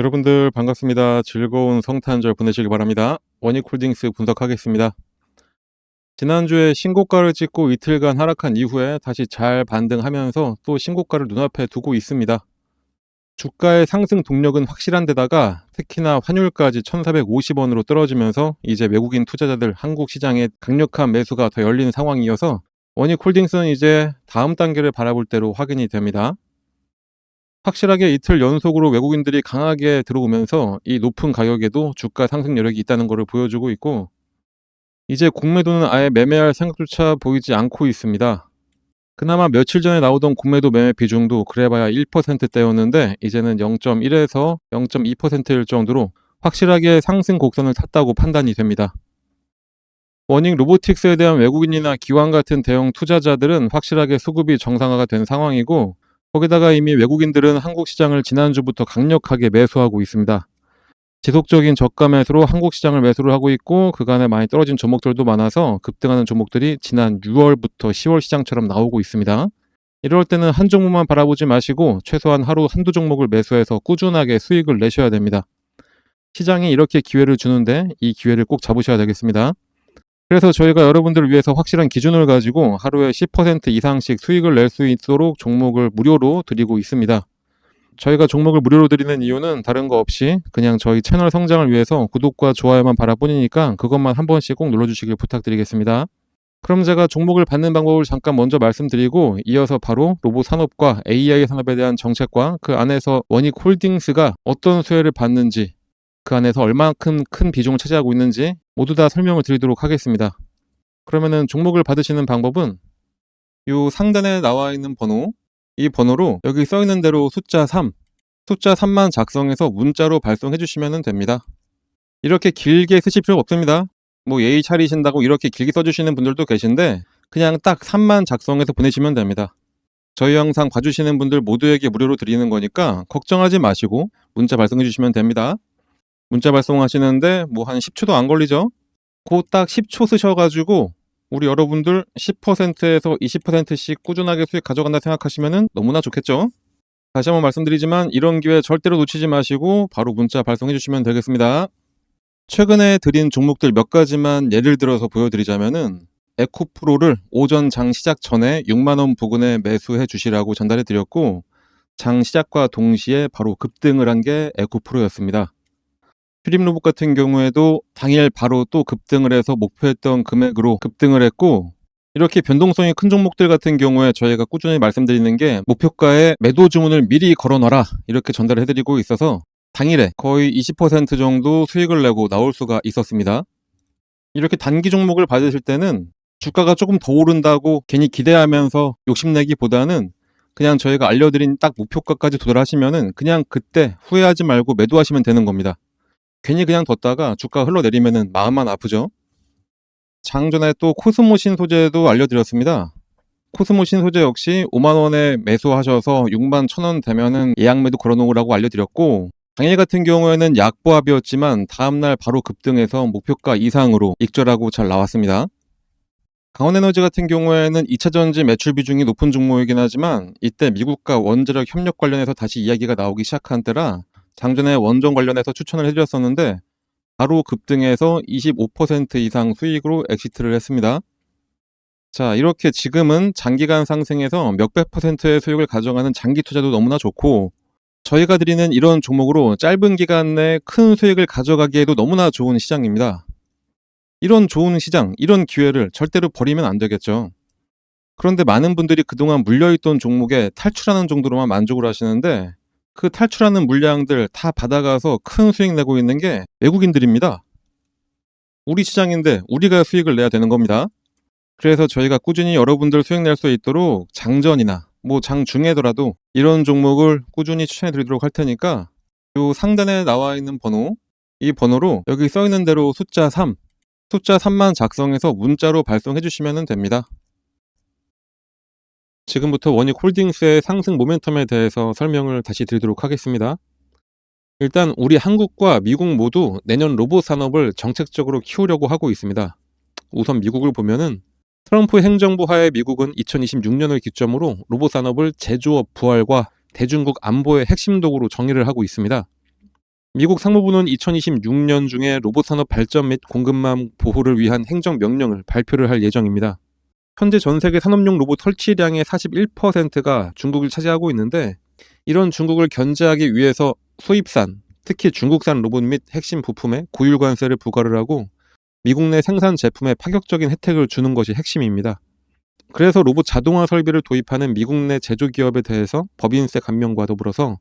여러분들 반갑습니다. 즐거운 성탄절 보내시기 바랍니다. 원익홀딩스 분석하겠습니다. 지난주에 신고가를 찍고 이틀간 하락한 이후에 다시 잘 반등하면서 또 신고가를 눈앞에 두고 있습니다. 주가의 상승 동력은 확실한 데다가 특히나 환율까지 1450원으로 떨어지면서 이제 외국인 투자자들 한국 시장에 강력한 매수가 더 열리는 상황이어서 원익 홀딩스는 이제 다음 단계를 바라볼 대로 확인이 됩니다. 확실하게 이틀 연속으로 외국인들이 강하게 들어오면서 이 높은 가격에도 주가 상승 여력이 있다는 것을 보여주고 있고 이제 공매도는 아예 매매할 생각조차 보이지 않고 있습니다. 그나마 며칠 전에 나오던 공매도 매매 비중도 그래봐야 1%대였는데 이제는 0.1에서 0.2%일 정도로 확실하게 상승 곡선을 탔다고 판단이 됩니다. 워닝 로보틱스에 대한 외국인이나 기관 같은 대형 투자자들은 확실하게 수급이 정상화가 된 상황이고 거기다가 이미 외국인들은 한국 시장을 지난주부터 강력하게 매수하고 있습니다. 지속적인 저가 매수로 한국 시장을 매수를 하고 있고 그간에 많이 떨어진 종목들도 많아서 급등하는 종목들이 지난 6월부터 10월 시장처럼 나오고 있습니다. 이럴 때는 한 종목만 바라보지 마시고 최소한 하루 한두 종목을 매수해서 꾸준하게 수익을 내셔야 됩니다. 시장이 이렇게 기회를 주는데 이 기회를 꼭 잡으셔야 되겠습니다. 그래서 저희가 여러분들을 위해서 확실한 기준을 가지고 하루에 10% 이상씩 수익을 낼 수 있도록 종목을 무료로 드리고 있습니다. 저희가 종목을 무료로 드리는 이유는 다른 거 없이 그냥 저희 채널 성장을 위해서 구독과 좋아요만 바라뿐이니까 그것만 한 번씩 꼭 눌러주시길 부탁드리겠습니다. 그럼 제가 종목을 받는 방법을 잠깐 먼저 말씀드리고 이어서 바로 로봇 산업과 AI 산업에 대한 정책과 그 안에서 원익 홀딩스가 어떤 수혜를 받는지 그 안에서 얼마큼 큰 비중을 차지하고 있는지 모두 다 설명을 드리도록 하겠습니다. 그러면은 종목을 받으시는 방법은 이 상단에 나와 있는 번호 이 번호로 여기 써 있는 대로 숫자 3 숫자 3만 작성해서 문자로 발송해 주시면 됩니다. 이렇게 길게 쓰실 필요 없습니다. 뭐 예의 차리신다고 이렇게 길게 써주시는 분들도 계신데 그냥 딱 3만 작성해서 보내시면 됩니다. 저희 영상 봐주시는 분들 모두에게 무료로 드리는 거니까 걱정하지 마시고 문자 발송해 주시면 됩니다. 문자 발송하시는데 뭐 한 10초도 안 걸리죠? 그 딱 10초 쓰셔가지고 우리 여러분들 10%에서 20%씩 꾸준하게 수익 가져간다 생각하시면 너무나 좋겠죠? 다시 한번 말씀드리지만 이런 기회 절대로 놓치지 마시고 바로 문자 발송해 주시면 되겠습니다. 최근에 드린 종목들 몇 가지만 예를 들어서 보여드리자면은 에코프로를 오전 장 시작 전에 6만원 부근에 매수해 주시라고 전달해 드렸고 장 시작과 동시에 바로 급등을 한 게 에코프로였습니다. 휴림 로봇 같은 경우에도 당일 바로 또 급등을 해서 목표했던 금액으로 급등을 했고 이렇게 변동성이 큰 종목들 같은 경우에 저희가 꾸준히 말씀드리는 게 목표가에 매도 주문을 미리 걸어놔라 이렇게 전달을 해드리고 있어서 당일에 거의 20% 정도 수익을 내고 나올 수가 있었습니다. 이렇게 단기 종목을 받으실 때는 주가가 조금 더 오른다고 괜히 기대하면서 욕심내기보다는 그냥 저희가 알려드린 딱 목표가까지 도달하시면은 그냥 그때 후회하지 말고 매도하시면 되는 겁니다. 괜히 그냥 뒀다가 주가 흘러내리면은 마음만 아프죠. 장전에 또 코스모 신 소재도 알려드렸습니다. 코스모 신 소재 역시 5만원에 매수하셔서 6만 1천원 되면은 예약 매도 걸어놓으라고 알려드렸고 당일 같은 경우에는 약보합이었지만 다음날 바로 급등해서 목표가 이상으로 익절하고 잘 나왔습니다. 강원에너지 같은 경우에는 2차전지 매출 비중이 높은 종목이긴 하지만 이때 미국과 원자력 협력 관련해서 다시 이야기가 나오기 시작한 때라 장전에 원전 관련해서 추천을 해드렸었는데 바로 급등해서 25% 이상 수익으로 엑시트를 했습니다. 자, 이렇게 지금은 장기간 상승해서 몇백 퍼센트의 수익을 가져가는 장기 투자도 너무나 좋고 저희가 드리는 이런 종목으로 짧은 기간 내큰 수익을 가져가기에도 너무나 좋은 시장입니다. 이런 좋은 시장, 이런 기회를 절대로 버리면 안 되겠죠. 그런데 많은 분들이 그동안 물려있던 종목에 탈출하는 정도로만 만족을 하시는데 그 탈출하는 물량들 다 받아가서 큰 수익 내고 있는 게 외국인들입니다. 우리 시장인데 우리가 수익을 내야 되는 겁니다. 그래서 저희가 꾸준히 여러분들 수익 낼 수 있도록 장전이나 뭐 장중에더라도 이런 종목을 꾸준히 추천해 드리도록 할 테니까 요 상단에 나와 있는 번호 이 번호로 여기 써 있는 대로 숫자 3 숫자 3만 작성해서 문자로 발송해 주시면 됩니다. 지금부터 원익 홀딩스의 상승 모멘텀에 대해서 설명을 다시 드리도록 하겠습니다. 일단 우리 한국과 미국 모두 내년 로봇 산업을 정책적으로 키우려고 하고 있습니다. 우선 미국을 보면은 트럼프 행정부 하에 미국은 2026년을 기점으로 로봇 산업을 제조업 부활과 대중국 안보의 핵심 도구로 정의를 하고 있습니다. 미국 상무부는 2026년 중에 로봇 산업 발전 및 공급망 보호를 위한 행정 명령을 발표를 할 예정입니다. 현재 전 세계 산업용 로봇 설치량의 41%가 중국을 차지하고 있는데 이런 중국을 견제하기 위해서 수입산, 특히 중국산 로봇 및 핵심 부품에 고율 관세를 부과를 하고 미국 내 생산 제품에 파격적인 혜택을 주는 것이 핵심입니다. 그래서 로봇 자동화 설비를 도입하는 미국 내 제조 기업에 대해서 법인세 감면과 더불어서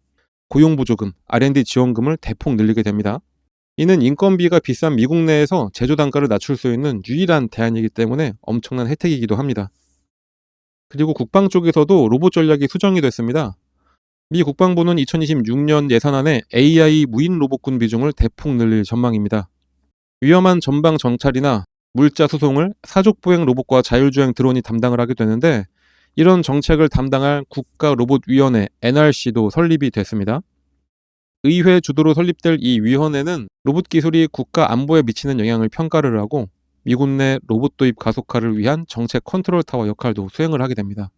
고용 보조금, R&D 지원금을 대폭 늘리게 됩니다. 이는 인건비가 비싼 미국 내에서 제조 단가를 낮출 수 있는 유일한 대안이기 때문에 엄청난 혜택이기도 합니다. 그리고 국방 쪽에서도 로봇 전략이 수정이 됐습니다. 미 국방부는 2026년 예산안에 AI 무인 로봇군 비중을 대폭 늘릴 전망입니다. 위험한 전방 정찰이나 물자 수송을 사족보행 로봇과 자율주행 드론이 담당을 하게 되는데 이런 정책을 담당할 국가로봇위원회 NRC도 설립이 됐습니다. 의회 주도로 설립될 이 위원회는 로봇 기술이 국가 안보에 미치는 영향을 평가를 하고 미국 내 로봇 도입 가속화를 위한 정책 컨트롤 타워 역할도 수행을 하게 됩니다.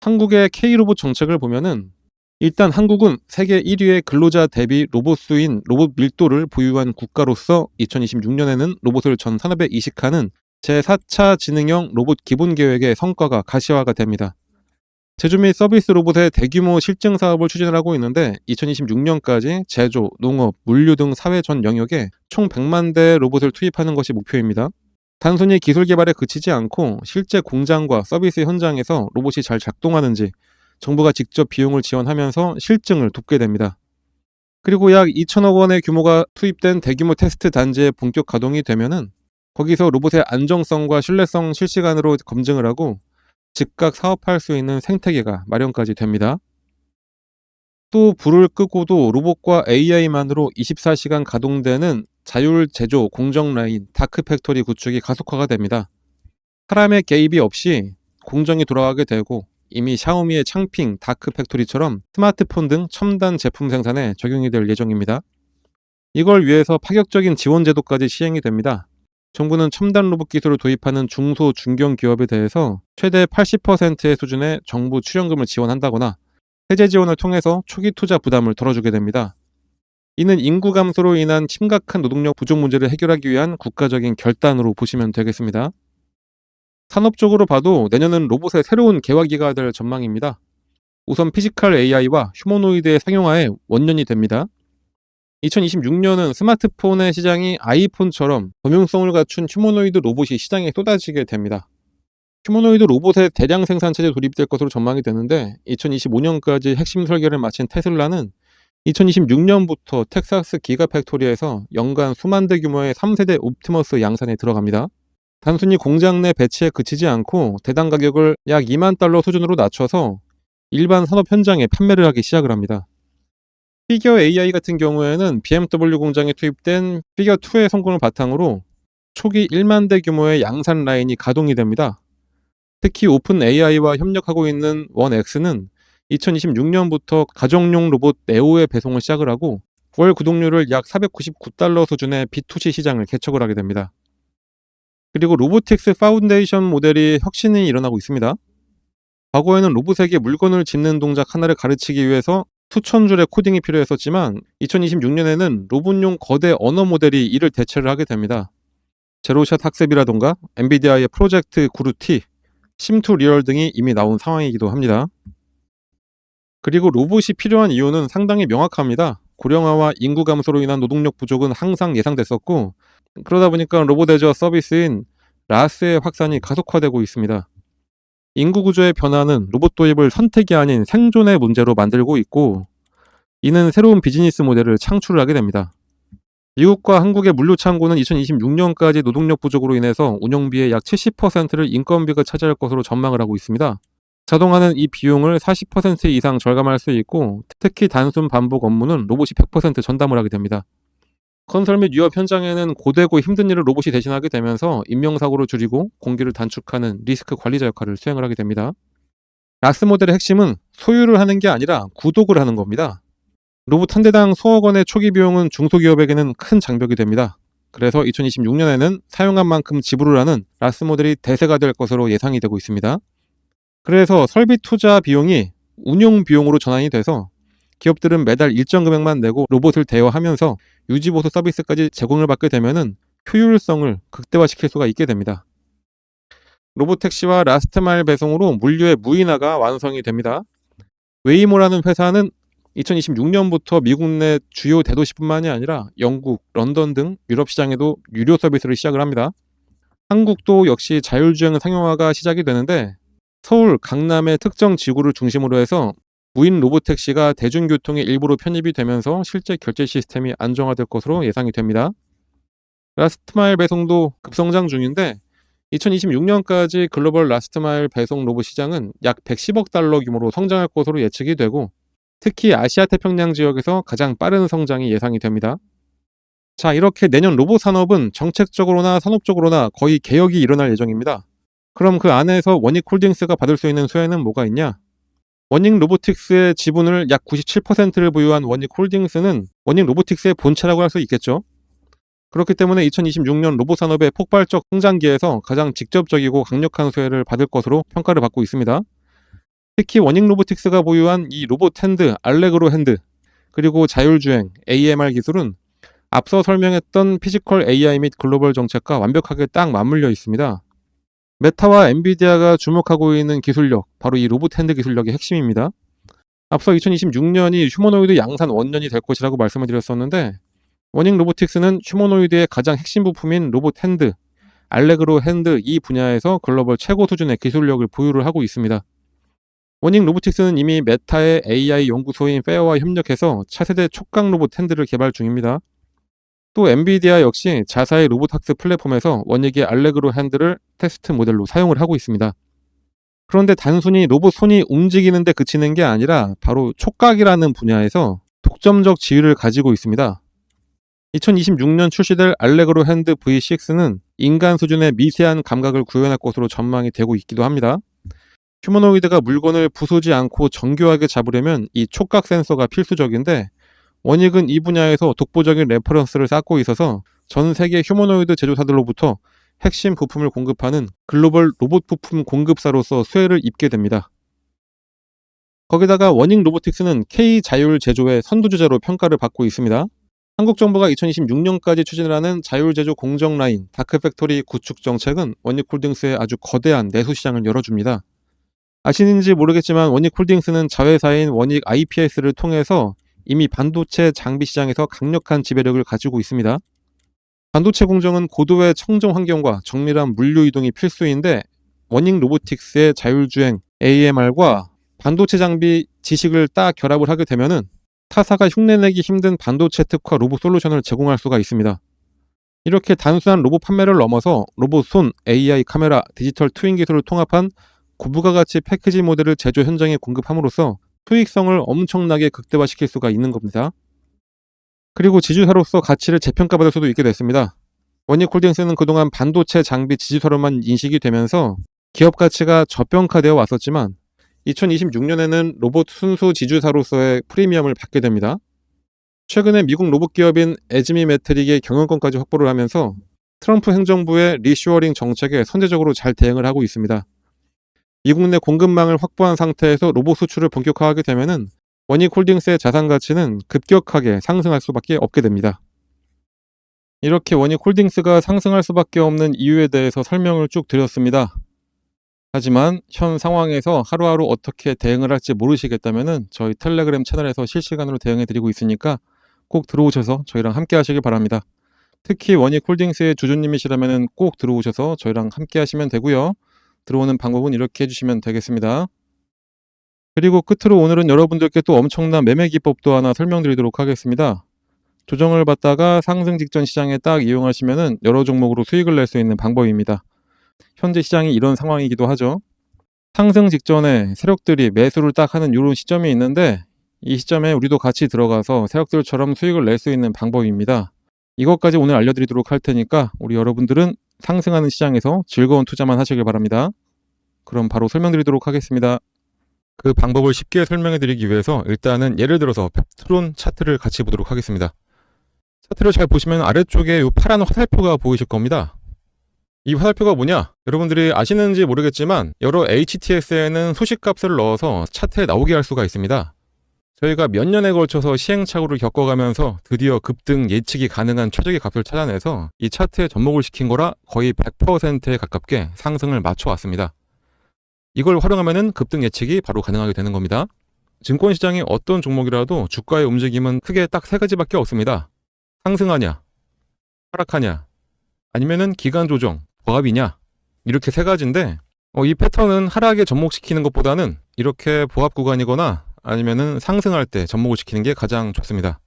한국의 K로봇 정책을 보면은 일단 한국은 세계 1위의 근로자 대비 로봇 수인 로봇 밀도를 보유한 국가로서 2026년에는 로봇을 전 산업에 이식하는 제4차 지능형 로봇 기본 계획의 성과가 가시화가 됩니다. 제조 및 서비스 로봇의 대규모 실증 사업을 추진을 하고 있는데 2026년까지 제조, 농업, 물류 등 사회 전 영역에 총 100만 대 로봇을 투입하는 것이 목표입니다. 단순히 기술 개발에 그치지 않고 실제 공장과 서비스 현장에서 로봇이 잘 작동하는지 정부가 직접 비용을 지원하면서 실증을 돕게 됩니다. 그리고 약 2천억 원의 규모가 투입된 대규모 테스트 단지의 본격 가동이 되면은 거기서 로봇의 안정성과 신뢰성 실시간으로 검증을 하고 즉각 사업할 수 있는 생태계가 마련까지 됩니다. 또 불을 끄고도 로봇과 AI만으로 24시간 가동되는 자율 제조 공정 라인 다크 팩토리 구축이 가속화가 됩니다. 사람의 개입이 없이 공정이 돌아가게 되고 이미 샤오미의 창핑 다크 팩토리처럼 스마트폰 등 첨단 제품 생산에 적용이 될 예정입니다. 이걸 위해서 파격적인 지원 제도까지 시행이 됩니다. 정부는 첨단 로봇 기술을 도입하는 중소 중견 기업에 대해서 최대 80%의 수준의 정부 출연금을 지원한다거나 세제 지원을 통해서 초기 투자 부담을 덜어주게 됩니다. 이는 인구 감소로 인한 심각한 노동력 부족 문제를 해결하기 위한 국가적인 결단으로 보시면 되겠습니다. 산업적으로 봐도 내년은 로봇의 새로운 개화기가 될 전망입니다. 우선 피지컬 AI와 휴머노이드의 상용화에 원년이 됩니다. 2026년은 스마트폰의 시장이 아이폰처럼 범용성을 갖춘 휴머노이드 로봇이 시장에 쏟아지게 됩니다. 휴머노이드 로봇의 대량 생산 체제 도입될 것으로 전망이 되는데 2025년까지 핵심 설계를 마친 테슬라는 2026년부터 텍사스 기가팩토리에서 연간 수만 대 규모의 3세대 옵티머스 양산에 들어갑니다. 단순히 공장 내 배치에 그치지 않고 대당 가격을 약 2만 달러 수준으로 낮춰서 일반 산업 현장에 판매를 하기 시작을 합니다. 피겨 AI 같은 경우에는 BMW 공장에 투입된 피겨 2의 성공을 바탕으로 초기 1만 대 규모의 양산 라인이 가동이 됩니다. 특히 오픈 AI와 협력하고 있는 원X는 2026년부터 가정용 로봇 네오의 배송을 시작을 하고 월 구독료를 약 499달러 수준의 B2C 시장을 개척을 하게 됩니다. 그리고 로보틱스 파운데이션 모델이 혁신이 일어나고 있습니다. 과거에는 로봇에게 물건을 짓는 동작 하나를 가르치기 위해서 수천 줄의 코딩이 필요했었지만 2026년에는 로봇용 거대 언어 모델이 이를 대체를 하게 됩니다. 제로샷 학습이라던가 엔비디아의 프로젝트 구루티, 심투 리얼 등이 이미 나온 상황이기도 합니다. 그리고 로봇이 필요한 이유는 상당히 명확합니다. 고령화와 인구 감소로 인한 노동력 부족은 항상 예상됐었고 그러다 보니까 로봇 애저 서비스인 라스의 확산이 가속화되고 있습니다. 인구 구조의 변화는 로봇 도입을 선택이 아닌 생존의 문제로 만들고 있고 이는 새로운 비즈니스 모델을 창출을 하게 됩니다. 미국과 한국의 물류 창고는 2026년까지 노동력 부족으로 인해서 운영비의 약 70%를 인건비가 차지할 것으로 전망을 하고 있습니다. 자동화는 이 비용을 40% 이상 절감할 수 있고 특히 단순 반복 업무는 로봇이 100% 전담을 하게 됩니다. 건설 및 유업 현장에는 고되고 힘든 일을 로봇이 대신하게 되면서 인명사고를 줄이고 공기를 단축하는 리스크 관리자 역할을 수행을 하게 됩니다. 라스 모델의 핵심은 소유를 하는 게 아니라 구독을 하는 겁니다. 로봇 한 대당 수억 원의 초기 비용은 중소기업에게는 큰 장벽이 됩니다. 그래서 2026년에는 사용한 만큼 지불을 하는 라스 모델이 대세가 될 것으로 예상이 되고 있습니다. 그래서 설비 투자 비용이 운용 비용으로 전환이 돼서 기업들은 매달 일정 금액만 내고 로봇을 대여하면서 유지보수 서비스까지 제공을 받게 되면은 효율성을 극대화시킬 수가 있게 됩니다. 로보택시와 라스트마일 배송으로 물류의 무인화가 완성이 됩니다. 웨이모라는 회사는 2026년부터 미국 내 주요 대도시뿐만이 아니라 영국, 런던 등 유럽 시장에도 유료 서비스를 시작을 합니다. 한국도 역시 자율주행 상용화가 시작이 되는데 서울, 강남의 특정 지구를 중심으로 해서 무인 로보택시가 대중교통의 일부로 편입이 되면서 실제 결제 시스템이 안정화될 것으로 예상이 됩니다. 라스트마일 배송도 급성장 중인데 2026년까지 글로벌 라스트마일 배송 로봇 시장은 약 110억 달러 규모로 성장할 것으로 예측이 되고 특히 아시아 태평양 지역에서 가장 빠른 성장이 예상이 됩니다. 자, 이렇게 내년 로봇 산업은 정책적으로나 산업적으로나 거의 개혁이 일어날 예정입니다. 그럼 그 안에서 원익 홀딩스가 받을 수 있는 수혜는 뭐가 있냐? 원익 로보틱스의 지분을 약 97%를 보유한 원익 홀딩스는 원익 로보틱스의 본체라고 할 수 있겠죠. 그렇기 때문에 2026년 로봇 산업의 폭발적 성장기에서 가장 직접적이고 강력한 수혜를 받을 것으로 평가를 받고 있습니다. 특히 원익 로보틱스가 보유한 이 로봇 핸드, 알레그로 핸드, 그리고 자율주행, AMR 기술은 앞서 설명했던 피지컬 AI 및 글로벌 정책과 완벽하게 딱 맞물려 있습니다. 메타와 엔비디아가 주목하고 있는 기술력, 바로 이 로봇 핸드 기술력이 핵심입니다. 앞서 2026년이 휴머노이드 양산 원년이 될 것이라고 말씀을 드렸었는데 원익 로보틱스는 휴머노이드의 가장 핵심 부품인 로봇 핸드, 알레그로 핸드 이 분야에서 글로벌 최고 수준의 기술력을 보유를 하고 있습니다. 원익 로보틱스는 이미 메타의 AI 연구소인 페어와 협력해서 차세대 촉각 로봇 핸드를 개발 중입니다. 또 엔비디아 역시 자사의 로봇 학습 플랫폼에서 원익의 알레그로 핸드를 테스트 모델로 사용을 하고 있습니다. 그런데 단순히 로봇 손이 움직이는데 그치는 게 아니라 바로 촉각이라는 분야에서 독점적 지위를 가지고 있습니다. 2026년 출시될 알레그로 핸드 V6는 인간 수준의 미세한 감각을 구현할 것으로 전망이 되고 있기도 합니다. 휴머노이드가 물건을 부수지 않고 정교하게 잡으려면 이 촉각 센서가 필수적인데 원익은 이 분야에서 독보적인 레퍼런스를 쌓고 있어서 전 세계 휴머노이드 제조사들로부터 핵심 부품을 공급하는 글로벌 로봇 부품 공급사로서 수혜를 입게 됩니다. 거기다가 원익 로보틱스는 K 자율 제조의 선두주자로 평가를 받고 있습니다. 한국 정부가 2026년까지 추진을 하는 자율 제조 공정 라인 다크 팩토리 구축 정책은 원익 홀딩스에 아주 거대한 내수 시장을 열어줍니다. 아시는지 모르겠지만 원익 홀딩스는 자회사인 원익 IPS를 통해서 이미 반도체 장비 시장에서 강력한 지배력을 가지고 있습니다. 반도체 공정은 고도의 청정 환경과 정밀한 물류 이동이 필수인데 원익 로보틱스의 자율주행 AMR과 반도체 장비 지식을 딱 결합을 하게 되면은 타사가 흉내내기 힘든 반도체 특화 로봇 솔루션을 제공할 수가 있습니다. 이렇게 단순한 로봇 판매를 넘어서 로봇 손, AI 카메라, 디지털 트윈 기술을 통합한 고부가 가치 패키지 모델을 제조 현장에 공급함으로써 수익성을 엄청나게 극대화시킬 수가 있는 겁니다. 그리고 지주사로서 가치를 재평가받을 수도 있게 됐습니다. 원익홀딩스는 그동안 반도체 장비 지주사로만 인식이 되면서 기업 가치가 저평가되어 왔었지만 2026년에는 로봇 순수 지주사로서의 프리미엄을 받게 됩니다. 최근에 미국 로봇 기업인 에즈미 매트릭의 경영권까지 확보를 하면서 트럼프 행정부의 리슈어링 정책에 선제적으로 잘 대응을 하고 있습니다. 미국 내 공급망을 확보한 상태에서 로봇 수출을 본격화하게 되면은 원익 홀딩스의 자산 가치는 급격하게 상승할 수밖에 없게 됩니다. 이렇게 원익 홀딩스가 상승할 수밖에 없는 이유에 대해서 설명을 쭉 드렸습니다. 하지만 현 상황에서 하루하루 어떻게 대응을 할지 모르시겠다면 저희 텔레그램 채널에서 실시간으로 대응해 드리고 있으니까 꼭 들어오셔서 저희랑 함께 하시길 바랍니다. 특히 원익 홀딩스의 주주님이시라면 꼭 들어오셔서 저희랑 함께 하시면 되고요. 들어오는 방법은 이렇게 해주시면 되겠습니다. 그리고 끝으로 오늘은 여러분들께 또 엄청난 매매 기법도 하나 설명드리도록 하겠습니다. 조정을 받다가 상승 직전 시장에 딱 이용하시면 여러 종목으로 수익을 낼 수 있는 방법입니다. 현재 시장이 이런 상황이기도 하죠. 상승 직전에 세력들이 매수를 딱 하는 이런 시점이 있는데 이 시점에 우리도 같이 들어가서 세력들처럼 수익을 낼 수 있는 방법입니다. 이것까지 오늘 알려드리도록 할 테니까 우리 여러분들은 상승하는 시장에서 즐거운 투자만 하시길 바랍니다. 그럼 바로 설명드리도록 하겠습니다. 그 방법을 쉽게 설명해 드리기 위해서 일단은 예를 들어서 펩트론 차트를 같이 보도록 하겠습니다. 차트를 잘 보시면 아래쪽에 이 파란 화살표가 보이실 겁니다. 이 화살표가 뭐냐? 여러분들이 아시는지 모르겠지만 여러 HTS에는 소식값을 넣어서 차트에 나오게 할 수가 있습니다. 저희가 몇 년에 걸쳐서 시행착오를 겪어가면서 드디어 급등 예측이 가능한 최적의 값을 찾아내서 이 차트에 접목을 시킨 거라 거의 100%에 가깝게 상승을 맞춰왔습니다. 이걸 활용하면 급등 예측이 바로 가능하게 되는 겁니다. 증권시장의 어떤 종목이라도 주가의 움직임은 크게 딱 세 가지밖에 없습니다. 상승하냐, 하락하냐, 아니면은 기간 조정, 보합이냐, 이렇게 세 가지인데, 어, 이 패턴은 하락에 접목시키는 것보다는 이렇게 보합 구간이거나 아니면은 상승할 때 접목을 시키는 게 가장 좋습니다.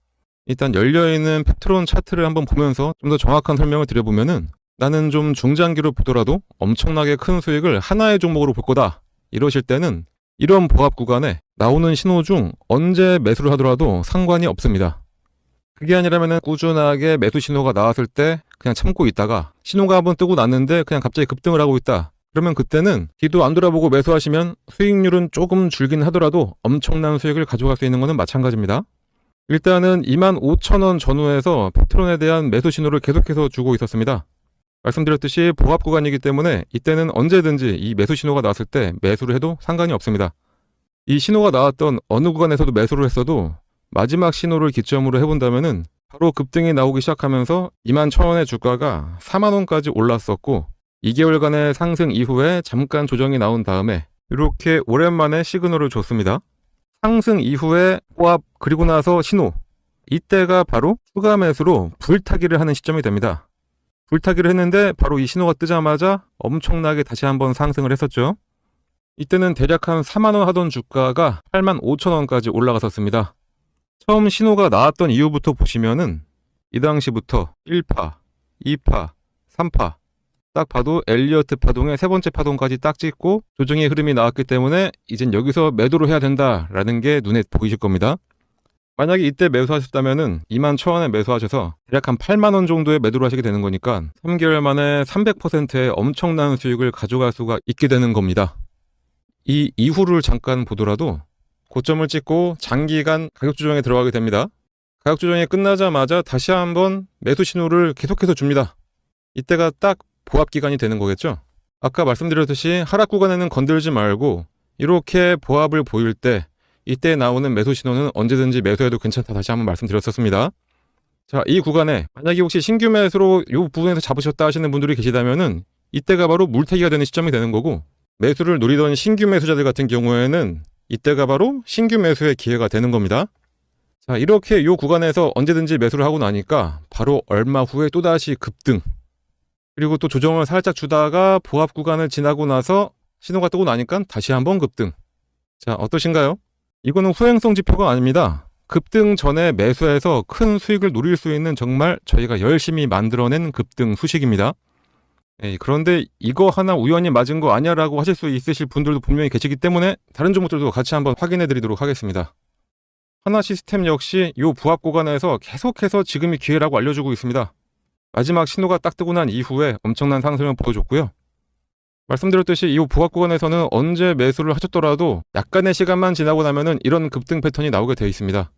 일단 열려있는 패트론 차트를 한번 보면서 좀 더 정확한 설명을 드려보면은 나는 좀 중장기로 보더라도 엄청나게 큰 수익을 하나의 종목으로 볼 거다. 이러실 때는 이런 보합 구간에 나오는 신호 중 언제 매수를 하더라도 상관이 없습니다. 그게 아니라면 꾸준하게 매수 신호가 나왔을 때 그냥 참고 있다가 신호가 한번 뜨고 났는데 그냥 갑자기 급등을 하고 있다. 그러면 그때는 뒤도 안 돌아보고 매수하시면 수익률은 조금 줄긴 하더라도 엄청난 수익을 가져갈 수 있는 것은 마찬가지입니다. 일단은 25,000원 전후에서 패트론에 대한 매수 신호를 계속해서 주고 있었습니다. 말씀드렸듯이 보합 구간이기 때문에 이때는 언제든지 이 매수 신호가 나왔을 때 매수를 해도 상관이 없습니다. 이 신호가 나왔던 어느 구간에서도 매수를 했어도 마지막 신호를 기점으로 해본다면은 바로 급등이 나오기 시작하면서 21,000원의 주가가 4만 원까지 올랐었고 2개월간의 상승 이후에 잠깐 조정이 나온 다음에 이렇게 오랜만에 시그널을 줬습니다. 상승 이후에 호합 그리고 나서 신호 이때가 바로 추가 매수로 불타기를 하는 시점이 됩니다. 불타기를 했는데 바로 이 신호가 뜨자마자 엄청나게 다시 한번 상승을 했었죠. 이때는 대략 한 4만원 하던 주가가 8만 5천원까지 올라갔었습니다. 처음 신호가 나왔던 이후부터 보시면은 이 당시부터 1파, 2파, 3파 딱 봐도 엘리어트 파동의 세 번째 파동까지 딱 찍고 조정의 흐름이 나왔기 때문에 이젠 여기서 매도를 해야 된다라는 게 눈에 보이실 겁니다. 만약에 이때 매수하셨다면은 2만 1천원에 매수하셔서 대략 한 8만 원 정도의 매도를 하시게 되는 거니까 3개월 만에 300%의 엄청난 수익을 가져갈 수가 있게 되는 겁니다. 이 이후를 잠깐 보더라도 고점을 찍고 장기간 가격 조정에 들어가게 됩니다. 가격 조정이 끝나자마자 다시 한번 매수 신호를 계속해서 줍니다. 이때가 딱 보합 기간이 되는 거겠죠? 아까 말씀드렸듯이 하락 구간에는 건들지 말고 이렇게 보합을 보일 때 이때 나오는 매수 신호는 언제든지 매수해도 괜찮다 다시 한번 말씀드렸었습니다. 자, 이 구간에 만약에 혹시 신규 매수로 이 부분에서 잡으셨다 하시는 분들이 계시다면은 이때가 바로 물타기가 되는 시점이 되는 거고 매수를 노리던 신규 매수자들 같은 경우에는 이때가 바로 신규 매수의 기회가 되는 겁니다. 자, 이렇게 이 구간에서 언제든지 매수를 하고 나니까 바로 얼마 후에 또다시 급등. 그리고 또 조정을 살짝 주다가 보합 구간을 지나고 나서 신호가 뜨고 나니까 다시 한번 급등. 자, 어떠신가요? 이거는 후행성 지표가 아닙니다. 급등 전에 매수해서 큰 수익을 노릴 수 있는 정말 저희가 열심히 만들어낸 급등 수식입니다. 예, 그런데 이거 하나 우연히 맞은 거 아니야 라고 하실 수 있으실 분들도 분명히 계시기 때문에 다른 종목들도 같이 한번 확인해 드리도록 하겠습니다. 하나 시스템 역시 이 부합 구간에서 계속해서 지금이 기회라고 알려주고 있습니다. 마지막 신호가 딱 뜨고 난 이후에 엄청난 상승을 보여줬고요. 말씀드렸듯이 이 부합 구간에서는 언제 매수를 하셨더라도 약간의 시간만 지나고 나면은 이런 급등 패턴이 나오게 되어 있습니다.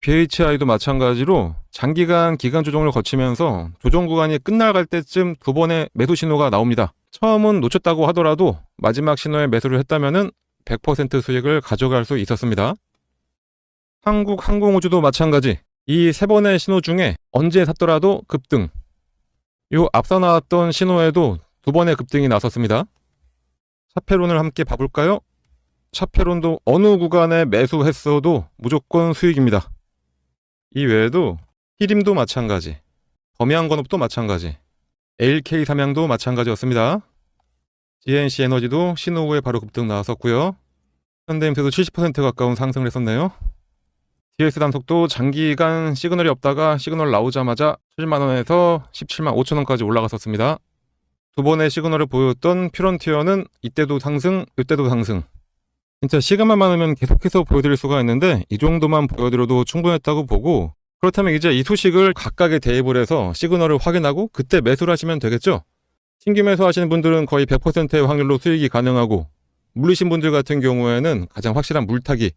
BHI도 마찬가지로 장기간 기간 조정을 거치면서 조정 구간이 끝나갈 때쯤 두 번의 매수 신호가 나옵니다. 처음은 놓쳤다고 하더라도 마지막 신호에 매수를 했다면은 100% 수익을 가져갈 수 있었습니다. 한국 항공우주도 마찬가지. 이 세 번의 신호 중에 언제 샀더라도 급등. 요 앞서 나왔던 신호에도 두 번의 급등이 나섰습니다. 차페론을 함께 봐볼까요? 차페론도 어느 구간에 매수했어도 무조건 수익입니다. 이 외에도 히림도 마찬가지, 범양건업도 마찬가지, LK 삼양도 마찬가지였습니다. GNC 에너지도 신호 후에 바로 급등 나왔었고요. 현대임스도 70% 가까운 상승을 했었네요. DS 단속도 장기간 시그널이 없다가 시그널 나오자마자 7만 원에서 17만 5천 원까지 올라갔었습니다. 두 번의 시그널을 보였던 퓨런티어는 이때도 상승, 이때도 상승. 진짜 시간만 많으면 계속해서 보여드릴 수가 있는데 이 정도만 보여드려도 충분했다고 보고 그렇다면 이제 이 소식을 각각의 대입을 해서 시그널을 확인하고 그때 매수를 하시면 되겠죠? 신규 매수하시는 분들은 거의 100%의 확률로 수익이 가능하고 물리신 분들 같은 경우에는 가장 확실한 물타기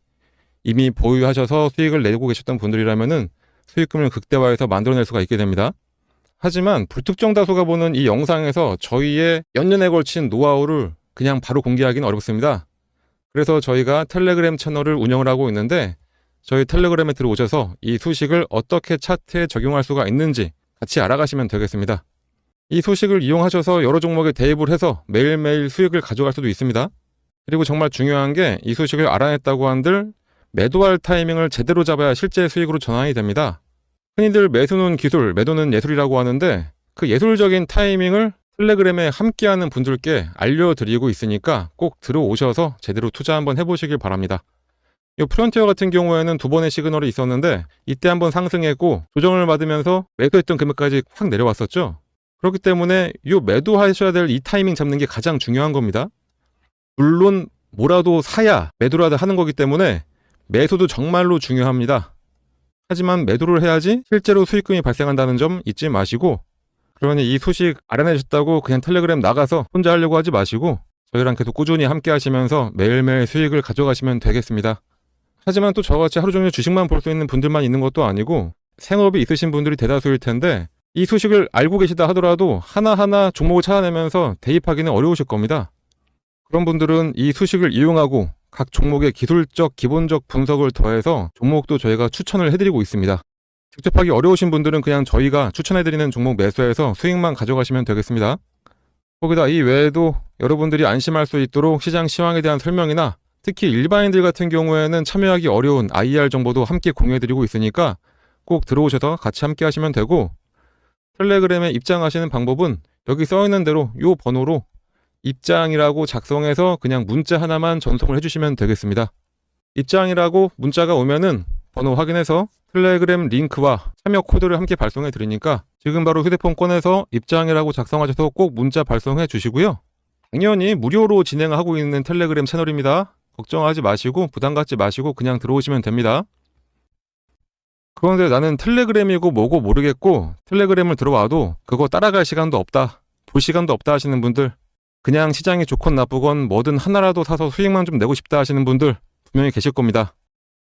이미 보유하셔서 수익을 내고 계셨던 분들이라면은 수익금을 극대화해서 만들어낼 수가 있게 됩니다. 하지만 불특정 다수가 보는 이 영상에서 저희의 연년에 걸친 노하우를 그냥 바로 공개하기는 어렵습니다. 그래서 저희가 텔레그램 채널을 운영을 하고 있는데 저희 텔레그램에 들어오셔서 이 소식을 어떻게 차트에 적용할 수가 있는지 같이 알아가시면 되겠습니다. 이 소식을 이용하셔서 여러 종목에 대입을 해서 매일매일 수익을 가져갈 수도 있습니다. 그리고 정말 중요한 게이 소식을 알아냈다고 한들 매도할 타이밍을 제대로 잡아야 실제 수익으로 전환이 됩니다. 흔히들 매수는 기술, 매도는 예술이라고 하는데 그 예술적인 타이밍을 텔레그램에 함께하는 분들께 알려드리고 있으니까 꼭 들어오셔서 제대로 투자 한번 해보시길 바랍니다. 이 프론티어 같은 경우에는 두 번의 시그널이 있었는데 이때 한번 상승했고 조정을 받으면서 매도했던 금액까지 확 내려왔었죠. 그렇기 때문에 이 매도하셔야 될 이 타이밍 잡는 게 가장 중요한 겁니다. 물론 뭐라도 사야 매도라도 하는 거기 때문에 매수도 정말로 중요합니다. 하지만 매도를 해야지 실제로 수익금이 발생한다는 점 잊지 마시고 그러니 이 소식 알아내셨다고 그냥 텔레그램 나가서 혼자 하려고 하지 마시고 저희랑 계속 꾸준히 함께 하시면서 매일매일 수익을 가져가시면 되겠습니다. 하지만 또 저같이 하루 종일 주식만 볼 수 있는 분들만 있는 것도 아니고 생업이 있으신 분들이 대다수일 텐데 이 소식을 알고 계시다 하더라도 하나하나 종목을 찾아내면서 대입하기는 어려우실 겁니다. 그런 분들은 이 수식을 이용하고 각 종목의 기술적 기본적 분석을 더해서 종목도 저희가 추천을 해드리고 있습니다. 직접 하기 어려우신 분들은 그냥 저희가 추천해드리는 종목 매수해서 수익만 가져가시면 되겠습니다. 거기다 이 외에도 여러분들이 안심할 수 있도록 시장 시황에 대한 설명이나 특히 일반인들 같은 경우에는 참여하기 어려운 IR 정보도 함께 공유해드리고 있으니까 꼭 들어오셔서 같이 함께 하시면 되고 텔레그램에 입장하시는 방법은 여기 써 있는 대로 이 번호로 입장이라고 작성해서 그냥 문자 하나만 전송을 해주시면 되겠습니다. 입장이라고 문자가 오면은 번호 확인해서 텔레그램 링크와 참여 코드를 함께 발송해 드리니까 지금 바로 휴대폰 꺼내서 입장이라고 작성하셔서 꼭 문자 발송해 주시고요. 당연히 무료로 진행하고 있는 텔레그램 채널입니다. 걱정하지 마시고 부담 갖지 마시고 그냥 들어오시면 됩니다. 그런데 나는 텔레그램이고 뭐고 모르겠고 텔레그램을 들어와도 그거 따라갈 시간도 없다. 볼 시간도 없다 하시는 분들 그냥 시장이 좋건 나쁘건 뭐든 하나라도 사서 수익만 좀 내고 싶다 하시는 분들 분명히 계실 겁니다.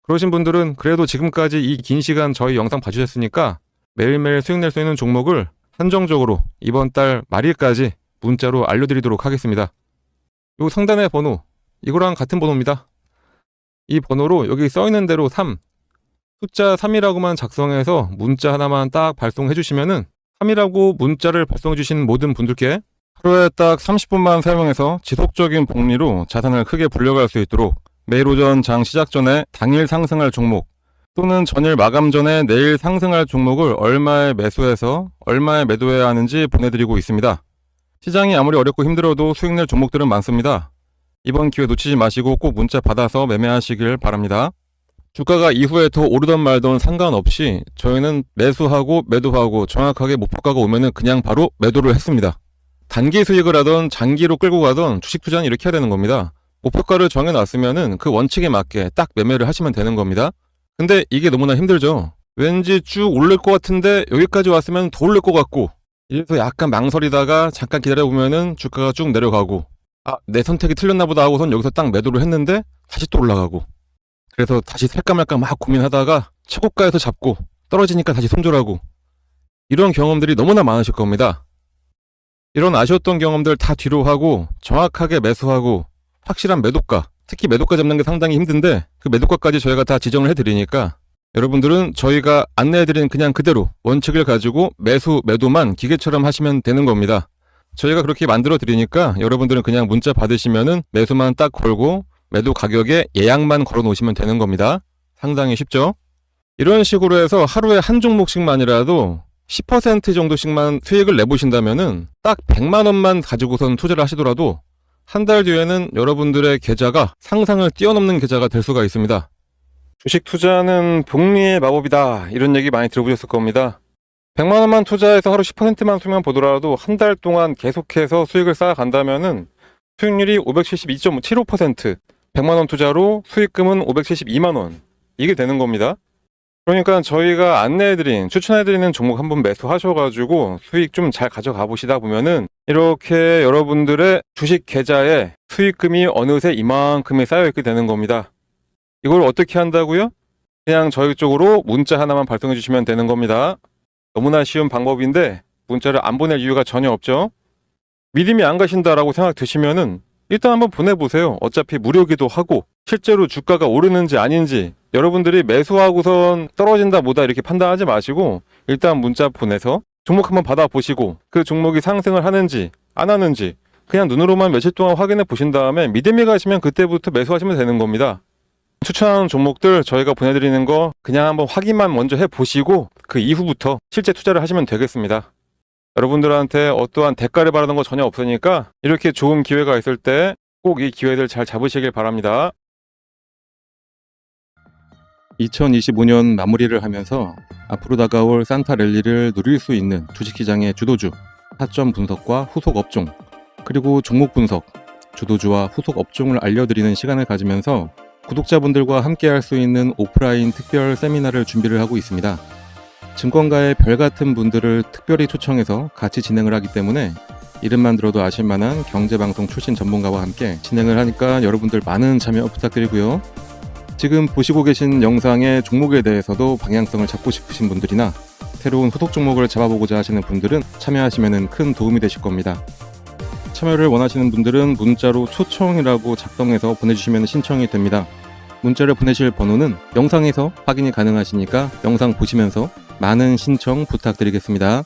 그러신 분들은 그래도 지금까지 이 긴 시간 저희 영상 봐주셨으니까 매일매일 수익 낼 수 있는 종목을 한정적으로 이번 달 말일까지 문자로 알려드리도록 하겠습니다. 요 상단의 번호 이거랑 같은 번호입니다. 이 번호로 여기 써 있는 대로 3 숫자 3이라고만 작성해서 문자 하나만 딱 발송해 주시면은 3이라고 문자를 발송해 주신 모든 분들께 하루에 딱 30분만 사용해서 지속적인 복리로 자산을 크게 불려갈 수 있도록 매일 오전 장 시작 전에 당일 상승할 종목 또는 전일 마감 전에 내일 상승할 종목을 얼마에 매수해서 얼마에 매도해야 하는지 보내드리고 있습니다. 시장이 아무리 어렵고 힘들어도 수익 낼 종목들은 많습니다. 이번 기회 놓치지 마시고 꼭 문자 받아서 매매하시길 바랍니다. 주가가 이후에 더 오르던 말던 상관없이 저희는 매수하고 매도하고 정확하게 목표가가 오면은 그냥 바로 매도를 했습니다. 단기 수익을 하던 장기로 끌고 가던 주식 투자는 이렇게 해야 되는 겁니다. 목표가를 정해놨으면은 그 원칙에 맞게 딱 매매를 하시면 되는 겁니다. 근데 이게 너무나 힘들죠. 왠지 쭉 오를 것 같은데 여기까지 왔으면 더 오를 것 같고 이래서 약간 망설이다가 잠깐 기다려보면은 주가가 쭉 내려가고 아 내 선택이 틀렸나 보다 하고선 여기서 딱 매도를 했는데 다시 또 올라가고 그래서 다시 살까 말까 막 고민하다가 최고가에서 잡고 떨어지니까 다시 손절하고 이런 경험들이 너무나 많으실 겁니다. 이런 아쉬웠던 경험들 다 뒤로 하고 정확하게 매수하고 확실한 매도가, 특히 매도가 잡는 게 상당히 힘든데 그 매도가까지 저희가 다 지정을 해드리니까 여러분들은 저희가 안내해드린 그냥 그대로 원칙을 가지고 매수, 매도만 기계처럼 하시면 되는 겁니다. 저희가 그렇게 만들어 드리니까 여러분들은 그냥 문자 받으시면은 매수만 딱 걸고 매도 가격에 예약만 걸어 놓으시면 되는 겁니다. 상당히 쉽죠? 이런 식으로 해서 하루에 한 종목씩만이라도 10% 정도씩만 수익을 내보신다면은 딱 100만 원만 가지고선 투자를 하시더라도 한 달 뒤에는 여러분들의 계좌가 상상을 뛰어넘는 계좌가 될 수가 있습니다. 주식 투자는 복리의 마법이다. 이런 얘기 많이 들어보셨을 겁니다. 100만 원만 투자해서 하루 10%만 수면 보더라도 한 달 동안 계속해서 수익을 쌓아간다면은 수익률이 572.75%, 100만 원 투자로 수익금은 572만 원. 이게 되는 겁니다. 그러니까 저희가 안내해드린, 추천해드리는 종목 한번 매수하셔가지고 수익 좀 잘 가져가 보시다 보면은 이렇게 여러분들의 주식 계좌에 수익금이 어느새 이만큼이 쌓여있게 되는 겁니다. 이걸 어떻게 한다고요? 그냥 저희 쪽으로 문자 하나만 발송해 주시면 되는 겁니다. 너무나 쉬운 방법인데 문자를 안 보낼 이유가 전혀 없죠. 믿음이 안 가신다라고 생각 드시면은 일단 한번 보내보세요. 어차피 무료기도 하고 실제로 주가가 오르는지 아닌지 여러분들이 매수하고선 떨어진다 뭐다 이렇게 판단하지 마시고 일단 문자 보내서 종목 한번 받아보시고 그 종목이 상승을 하는지 안 하는지 그냥 눈으로만 며칠 동안 확인해 보신 다음에 믿음이 가시면 그때부터 매수하시면 되는 겁니다. 추천하는 종목들 저희가 보내드리는 거 그냥 한번 확인만 먼저 해보시고 그 이후부터 실제 투자를 하시면 되겠습니다. 여러분들한테 어떠한 대가를 바라는 거 전혀 없으니까 이렇게 좋은 기회가 있을 때 꼭 이 기회들 잘 잡으시길 바랍니다. 2025년 마무리를 하면서 앞으로 다가올 산타 랠리를 누릴 수 있는 주식시장의 주도주, 타점 분석과 후속 업종, 그리고 종목 분석, 주도주와 후속 업종을 알려드리는 시간을 가지면서 구독자분들과 함께 할 수 있는 오프라인 특별 세미나를 준비를 하고 있습니다. 증권가의 별 같은 분들을 특별히 초청해서 같이 진행을 하기 때문에 이름만 들어도 아실 만한 경제방송 출신 전문가와 함께 진행을 하니까 여러분들 많은 참여 부탁드리고요. 지금 보시고 계신 영상의 종목에 대해서도 방향성을 잡고 싶으신 분들이나 새로운 후속 종목을 잡아보고자 하시는 분들은 참여하시면 큰 도움이 되실 겁니다. 참여를 원하시는 분들은 문자로 초청이라고 작성해서 보내주시면 신청이 됩니다. 문자를 보내실 번호는 영상에서 확인이 가능하시니까 영상 보시면서 많은 신청 부탁드리겠습니다.